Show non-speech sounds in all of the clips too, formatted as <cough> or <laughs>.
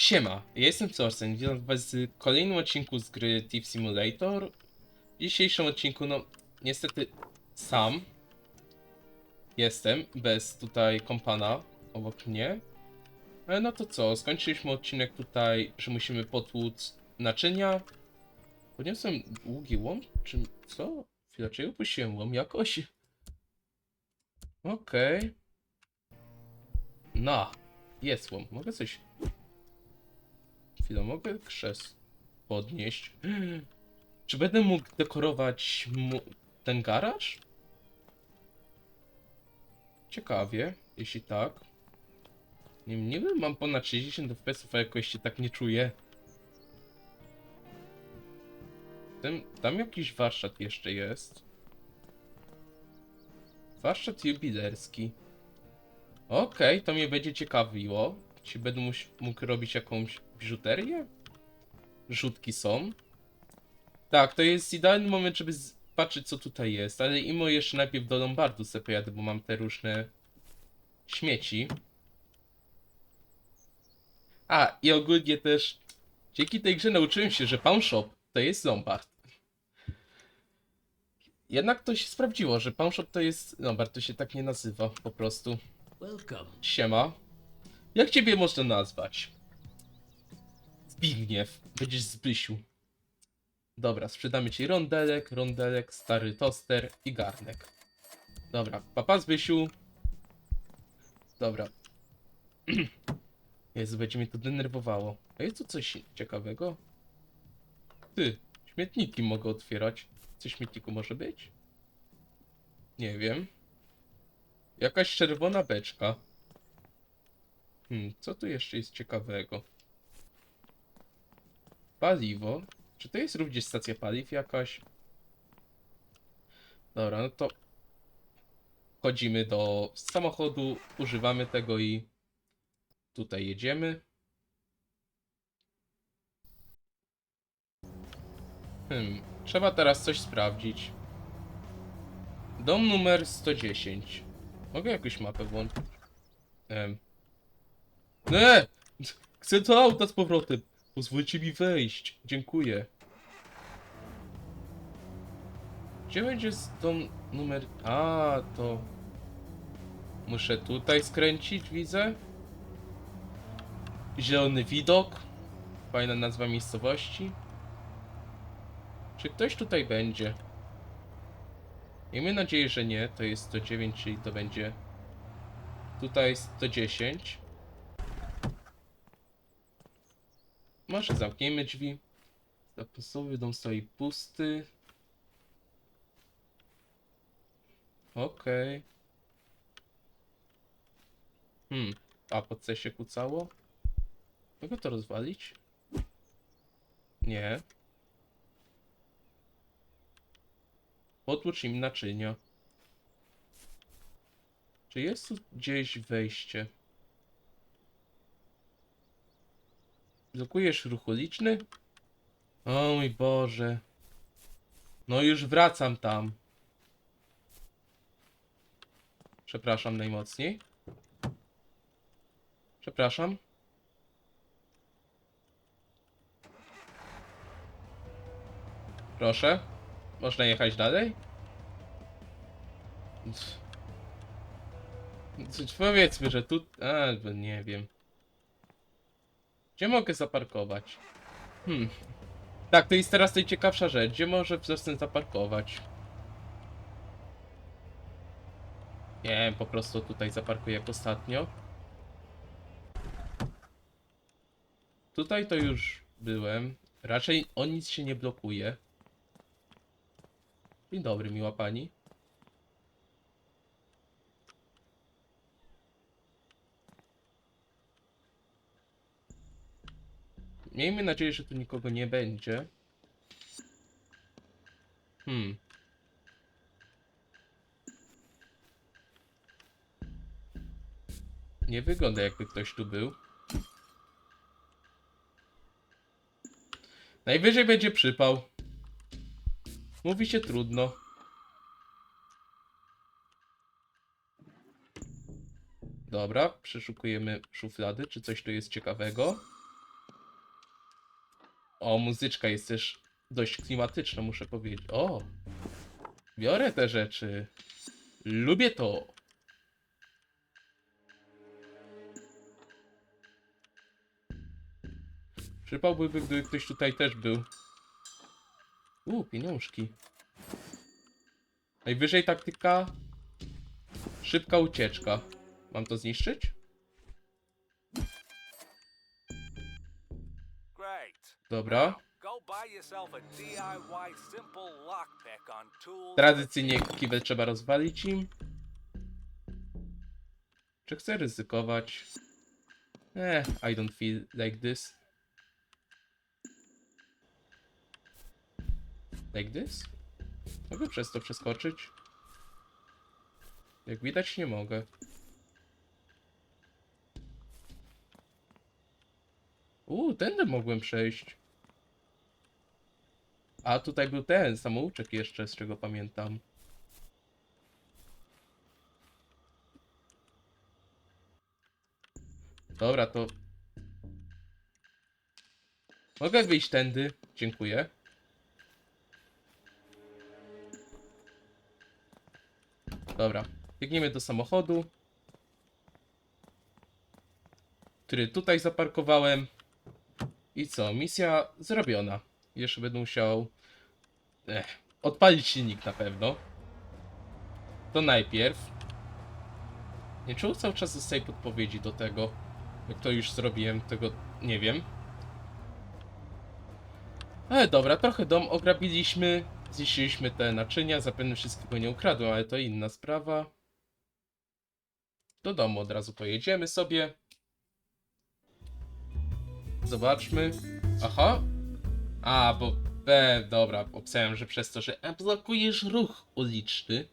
Siema, ja jestem Sorsen, witam was w kolejnym odcinku z gry Thief Simulator. W dzisiejszym odcinku, no, niestety sam jestem, bez tutaj kompana obok mnie. Ale no to co, skończyliśmy odcinek tutaj, że musimy potłuc naczynia. Podniosłem długi łom, czy co? Ja upuściłem łom jakoś? Okej. No, jest łom, mogę coś Chwilę, mogę krzes podnieść. Czy będę mógł dekorować ten garaż? Ciekawie, jeśli tak. Nie, nie wiem, mam ponad 60 fps, a jakoś się tak nie czuję. Tam, tam jakiś warsztat jeszcze jest. Warsztat jubilerski. Okej, to mnie będzie ciekawiło. Czy będę mógł robić jakąś biżuterię? Rzutki są. Tak, to jest idealny moment, żeby patrzeć co tutaj jest, ale imo jeszcze najpierw do Lombardu sobie pojadę, bo mam te różne śmieci. A, i ogólnie też dzięki tej grze nauczyłem się, że Pawn Shop to jest Lombard. Jednak to się sprawdziło, że Pawn Shop to jest Lombard, to się tak nie nazywa po prostu. Siema. Jak ciebie można nazwać? Zbigniew. Będziesz Zbysiu. Dobra, sprzedamy ci rondelek, rondelek, stary toster i garnek. Dobra, papa Zbysiu. Dobra. <clears throat> Jezu, będzie mnie to denerwowało. A jest tu coś ciekawego? Ty, śmietniki mogę otwierać. Coś w śmietniku może być? Nie wiem. Jakaś czerwona beczka. Hmm, co tu jeszcze jest ciekawego? Paliwo. Czy to jest również stacja paliw jakaś? Dobra, no to wchodzimy do samochodu, używamy tego i tutaj jedziemy. Hmm, trzeba teraz coś sprawdzić. Dom numer 110. Mogę jakąś mapę włączyć? Em. Nie! Chcę do auta z powrotem. Pozwólcie mi wejść. Dziękuję. Gdzie będzie z dom numer... A, to... Muszę tutaj skręcić, widzę. Zielony widok. Fajna nazwa miejscowości. Czy ktoś tutaj będzie? Miejmy nadzieję, że nie. To jest 109, czyli to będzie... Tutaj 110. Może zamkniemy drzwi. Zapasowy dom stoi pusty. Okej. Hmm, a pod C się kucało? Mogę to rozwalić? Nie. Potłucz im naczynia. Czy jest tu gdzieś wejście? Blokujesz ruch uliczny? O mój Boże. No już wracam tam. Przepraszam najmocniej. Przepraszam. Proszę. Można jechać dalej? Powiedzmy, że tu... A, nie wiem. Gdzie mogę zaparkować? Hmm. Tak, to jest teraz najciekawsza rzecz. Gdzie może wzrostem zaparkować? Nie wiem, po prostu tutaj zaparkuję jak ostatnio. Tutaj to już byłem. Raczej o nic się nie blokuje. Dzień dobry, miła pani. Miejmy nadzieję, że tu nikogo nie będzie. Hmm. Nie wygląda jakby ktoś tu był. Najwyżej będzie przypał. Mówi się trudno. Dobra, przeszukujemy szuflady, czy coś tu jest ciekawego. O, muzyczka jest też dość klimatyczna, muszę powiedzieć. O! Biorę te rzeczy. Lubię to. Przypałby, gdyby ktoś tutaj też był. U, pieniążki. Najwyżej taktyka. Szybka ucieczka. Mam to zniszczyć? Tools. Tradycyjnie kiwel trzeba rozwalić im. Czy chcę ryzykować? Eh, I don't feel like this. Like this? Mogę przez to przeskoczyć? Jak widać nie mogę. Uuu, tędy mogłem przejść. A tutaj był ten samouczek jeszcze, z czego pamiętam. Dobra, to... Mogę wyjść tędy. Dziękuję. Dobra. Biegniemy do samochodu. Który tutaj zaparkowałem. I co? Misja zrobiona. Jeszcze będę musiał Ech, odpalić silnik na pewno. To najpierw. Nie czuł cały czas dostaję podpowiedzi do tego. Jak to już zrobiłem, tego nie wiem. Ale dobra, trochę dom ograbiliśmy. Zniszczyliśmy te naczynia, zapewne wszystkiego nie ukradłem, ale to inna sprawa. Do domu od razu pojedziemy sobie. Zobaczmy. Aha. A, bo B, dobra, obstawiam, że przez to, że blokujesz ruch uliczny.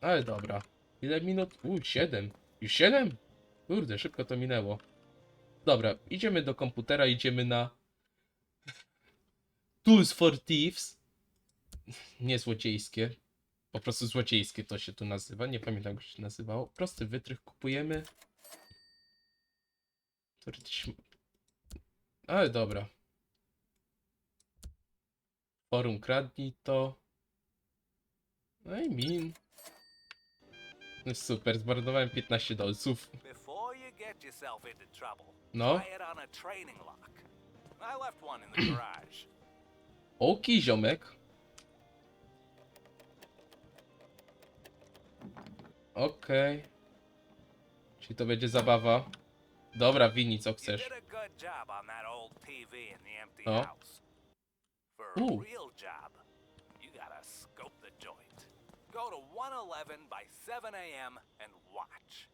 Ale dobra. Ile minut? U, 7. Już 7? Kurde, szybko to minęło. Dobra, idziemy do komputera, idziemy na Tools for Thieves. Nie złodziejskie. Po prostu złodziejskie to się tu nazywa. Nie pamiętam jak się nazywało. Prosty wytrych kupujemy. Ale dobra. Forum kradnij to. No i min. No Super, zmarnowałem 15 dolców. No. <clears throat> Oki, ziomek. Okej. Czyli to będzie zabawa. Dobra, wini co chcesz. the joint. Go to 111 by 7 a.m. and watch.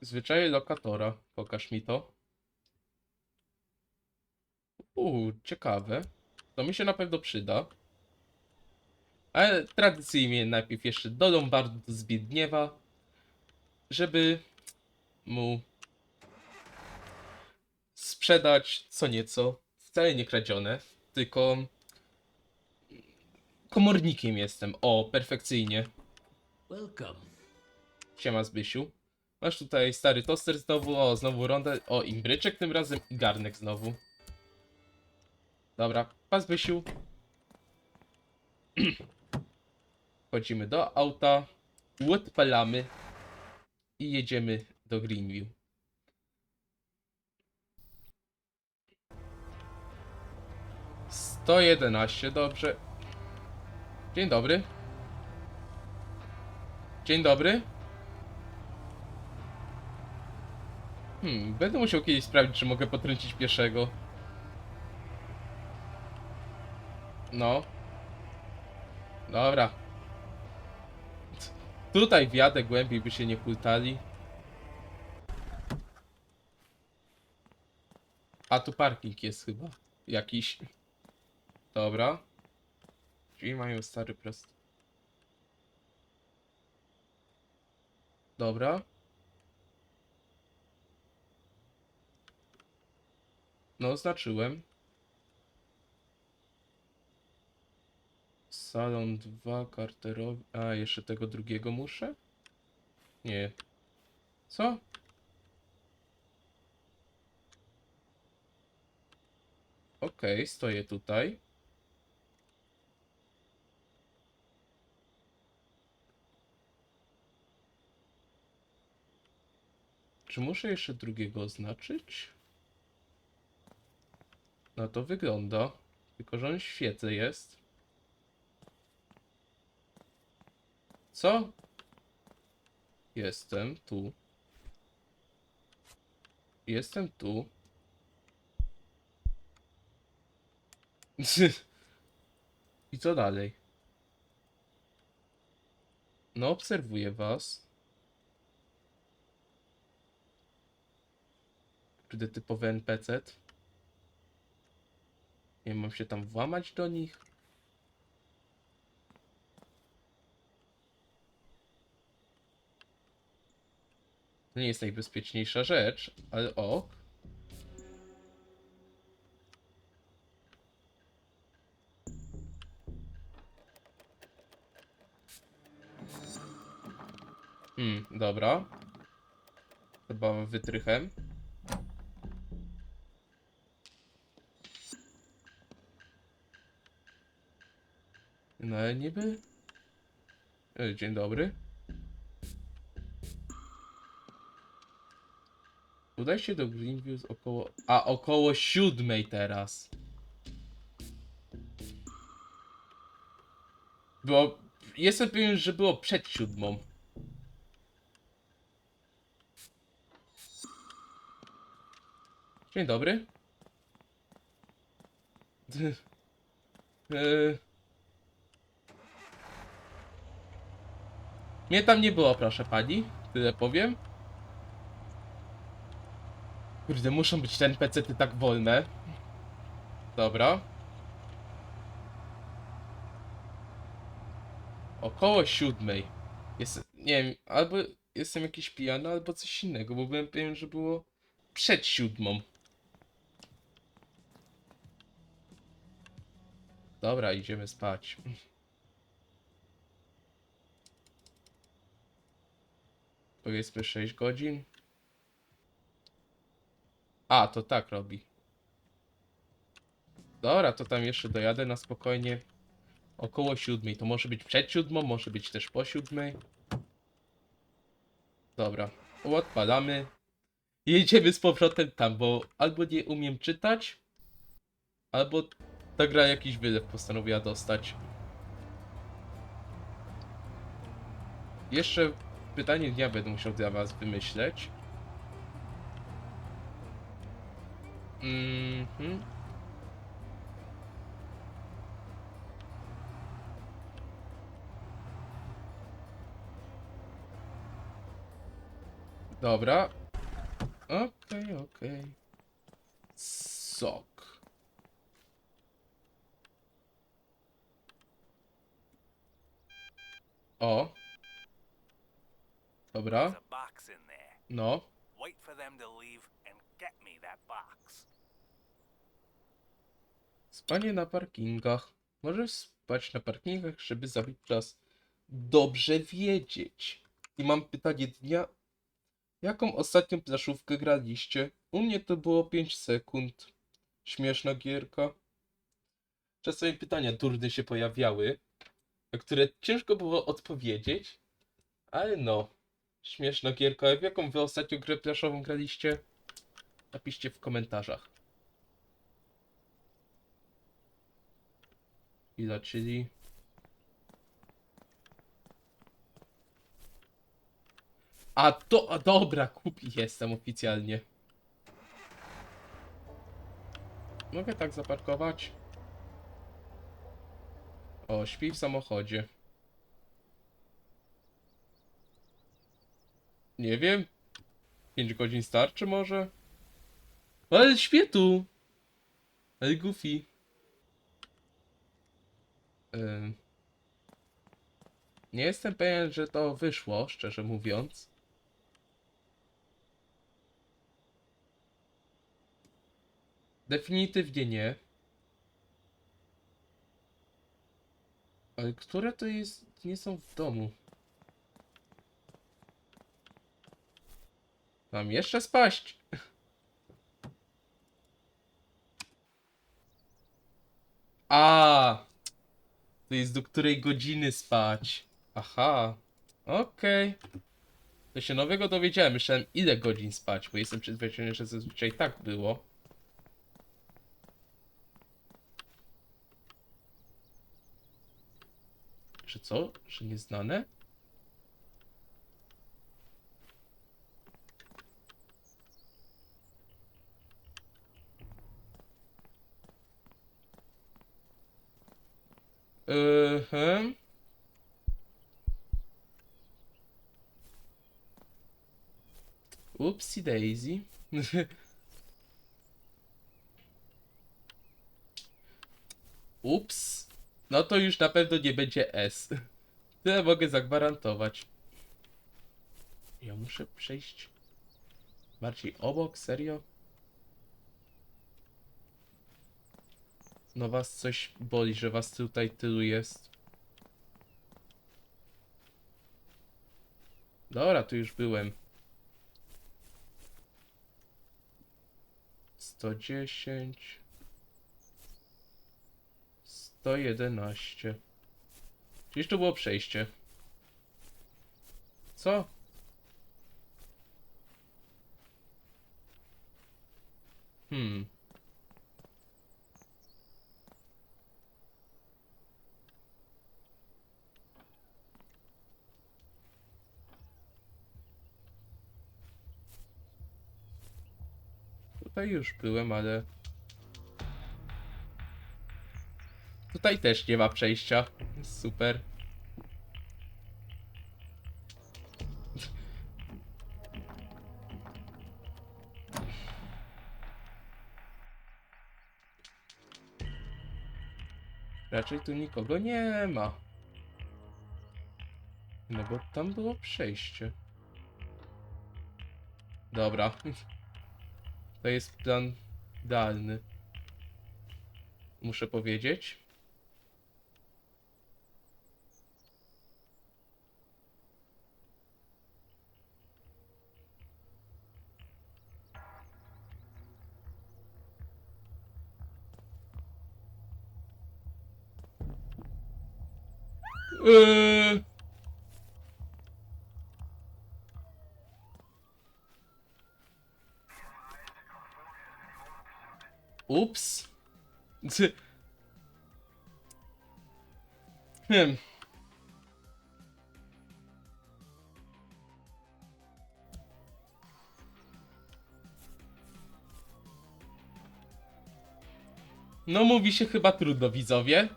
Zwyczaje lokatora. Pokaż mi to. Uuu, ciekawe. To mi się na pewno przyda. Ale tradycyjnie najpierw jeszcze do Lombardu do Zbigniewa, żeby mu sprzedać co nieco, wcale nie kradzione, tylko komornikiem jestem. O, perfekcyjnie. Welcome. Siema Zbysiu. Masz tutaj stary toster znowu, o znowu rondę, o imbryczek tym razem i garnek znowu. Dobra, pa Zbysiu. <clears throat> Wchodzimy do auta, odpalamy i jedziemy do Greenview. Sto jedenaście, dobrze. Dzień dobry. Dzień dobry. Hmm, będę musiał kiedyś sprawdzić, czy mogę potrącić pieszego. No. Dobra. Tutaj wjadę głębiej, by się nie pultali. A tu parking jest chyba. Jakiś. Dobra. Czyli mają stary prost. Dobra. No, oznaczyłem. Salon 2, karterowy... A, jeszcze tego drugiego muszę? Nie. Co? Okej, okay, stoję tutaj. Czy muszę jeszcze drugiego oznaczyć? No to wygląda. Tylko, że on świece jest. Co? Jestem tu. Jestem tu. <laughs> I co dalej? No, obserwuję was. Kurde, typowy NPC. Nie mam się tam włamać do nich. To nie jest najbezpieczniejsza rzecz, ale o. Hmm, dobra. Chyba wytrychem. No niby... E, Dzień dobry. Udaj się do Greenview około... A, około siódmej teraz. Było... Jestem pewien, że było przed siódmą. Dzień dobry. Eee... <laughs> Mnie tam nie było, proszę pani. Tyle powiem. Kurde, muszą być te NPC-ty tak wolne. Dobra. Około siódmej. Jest, nie wiem, albo jestem jakiś pijany, albo coś innego, bo byłem pewien, że było przed siódmą. Dobra, idziemy spać. <laughs> Powiedzmy 6 godzin. A, to tak robi. Dobra, to tam jeszcze dojadę na spokojnie. Około siódmej. To może być przed siódmą, może być też po siódmej. Dobra, odpalamy. Jedziemy z powrotem tam, bo albo nie umiem czytać, albo ta gra jakiś wylew postanowiła dostać. Jeszcze pytanie dnia będę musiał dla was wymyśleć. Mhm. Dobra. Okej, okej. Sok. O. Dobra. No. Wait for them to leave Spanie na parkingach. Możesz spać na parkingach, żeby zabić czas. Dobrze wiedzieć. I mam pytanie dnia. Jaką ostatnią planszówkę graliście? U mnie to było 5 sekund. Śmieszna gierka. Czasami pytania durne się pojawiały, na które ciężko było odpowiedzieć. Ale no. Śmieszna gierka. W jaką wy ostatnią grę planszową graliście? Napiszcie w komentarzach. Ile, czyli... A to, a dobra, kupi jestem oficjalnie. Mogę tak zaparkować? O, śpi w samochodzie. Nie wiem. 5 godzin starczy może? Ale śpię tu. Ale goofy. Ym. Nie jestem pewien, że to wyszło, szczerze mówiąc. Definitywnie nie. Ale które to jest, nie są w domu? Mam jeszcze spaść. A, to jest do której godziny spać. Aha, okej. To się nowego dowiedziałem. Myślałem ile godzin spać, bo jestem przyzwyczajony, że zazwyczaj tak było. Że co? Że nieznane? Mhm. Upsi daisy. <laughs> Ups. No to już na pewno nie będzie S. <laughs> Tyle mogę zagwarantować. Ja muszę przejść bardziej obok, serio? No was coś boli, że was tutaj tylu jest. Dobra, tu już byłem. 110 111 Gdzieś to było przejście. Co? Hmm. Tutaj już byłem, ale... Tutaj też nie ma przejścia. Super. Raczej tu nikogo nie ma. No bo tam było przejście. Dobra. <laughs> To jest plan idealny. Muszę powiedzieć. Eee... Ups. Hmm. No mówi się chyba trudno, widzowie.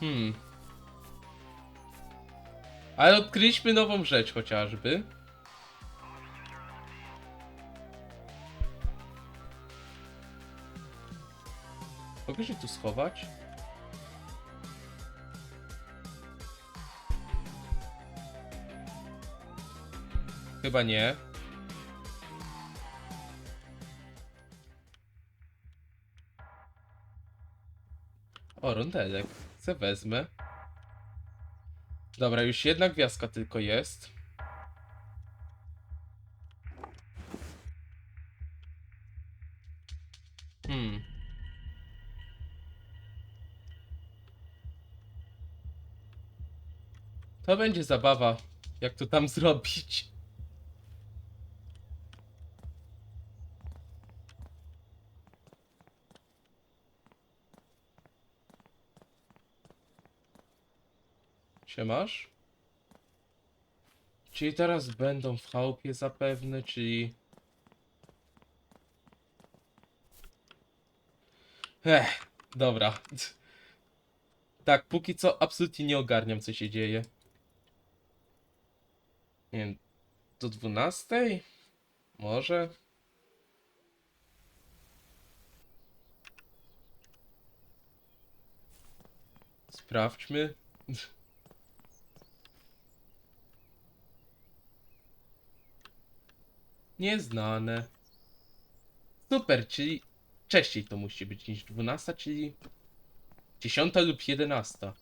Hmm. Ale odkryliśmy nową rzecz chociażby. Mogę się tu schować? Chyba nie. O, rondelek. Se wezmę. Dobra, już jedna gwiazdka tylko jest. Hmm. To będzie zabawa, jak to tam <laughs> zrobić. Siemasz? Czyli teraz będą w chałupie zapewne, czyli... Ech, dobra. Tak, póki co absolutnie nie ogarniam, co się dzieje. Nie wiem, do 12? Może? Sprawdźmy. Nieznane. Super, czyli wcześniej to musi być niż 12, czyli 10 lub 11.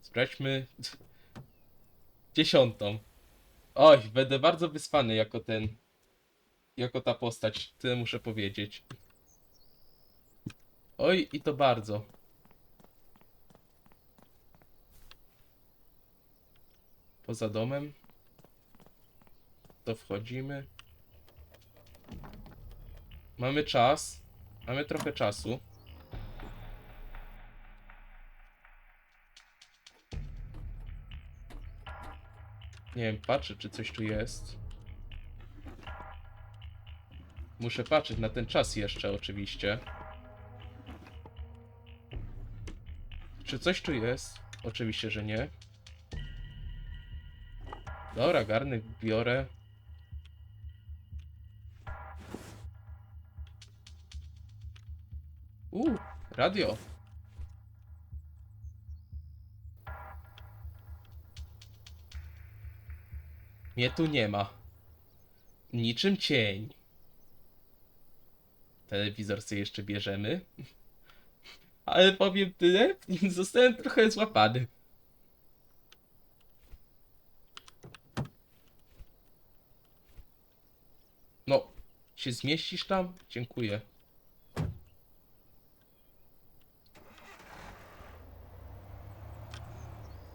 Sprawdźmy <laughs> 10. Oj, będę bardzo wyspany jako ten. Jako ta postać, tyle muszę powiedzieć. Oj, i to bardzo. Poza domem. To wchodzimy. Mamy czas. Mamy trochę czasu. Nie wiem, patrzę, czy coś tu jest. Muszę patrzeć na ten czas jeszcze, oczywiście. Czy coś tu jest? Oczywiście, że nie. Dobra, garnek biorę. Uuu, radio. Mnie tu nie ma. Niczym cień. Telewizor sobie jeszcze bierzemy. Ale powiem tyle, <laughs> zostałem trochę złapany. No, się zmieścisz tam? Dziękuję.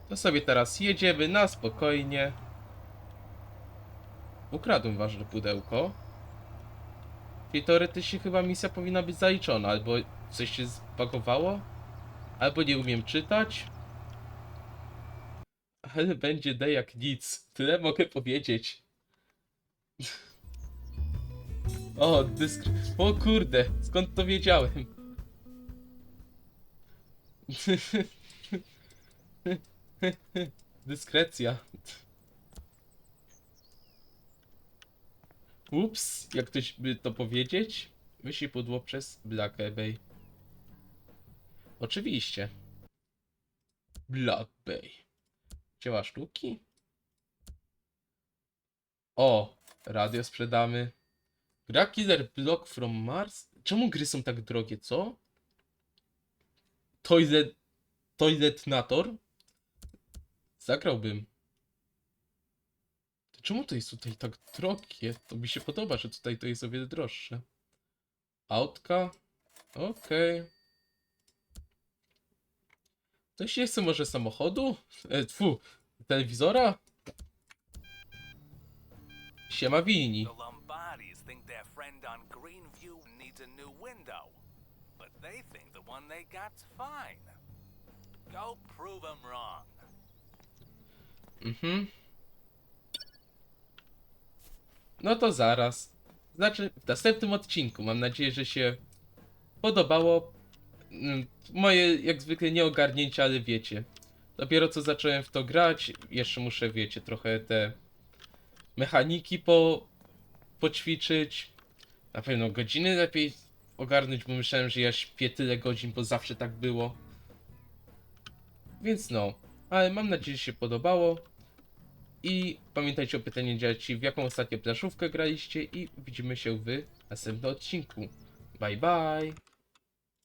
To sobie teraz jedziemy na spokojnie. Ukradłem ważne pudełko. Czyli teoretycznie chyba misja powinna być zaliczona, albo coś się zbagowało, albo nie umiem czytać. Ale będzie D jak nic. Tyle mogę powiedzieć. O, dyskre... O kurde, skąd to wiedziałem? <laughs> Dyskrecja. Ups, jak ktoś by to powiedzieć? Wyślij pudło przez Black Bay. Oczywiście. Black Bay. Dzieła sztuki? O, radio sprzedamy. Gra Killer Block from Mars? Czemu gry są tak drogie, co? Toilet... Toiletnator? Zagrałbym. Czemu to jest tutaj tak drogie? To mi się podoba, że tutaj to jest o wiele droższe. Autka? Okej. Ktoś nie chce może samochodu? E, tfu, telewizora? Siema window, but they think the one they got's fine. Go prove 'em wrong. Mhm. No to zaraz. Znaczy, w następnym odcinku. Mam nadzieję, że się podobało. Mm, Moje, jak zwykle, nieogarnięcia, ale wiecie. Dopiero co zacząłem w to grać, jeszcze muszę, wiecie, trochę te mechaniki po, poćwiczyć. Na pewno godziny lepiej ogarnąć, bo myślałem, że ja śpię tyle godzin, bo zawsze tak było. Więc no, ale mam nadzieję, że się podobało. I pamiętajcie o pytaniu dzieci, w jaką ostatnio planszówkę graliście i widzimy się w następnym odcinku. Bye bye!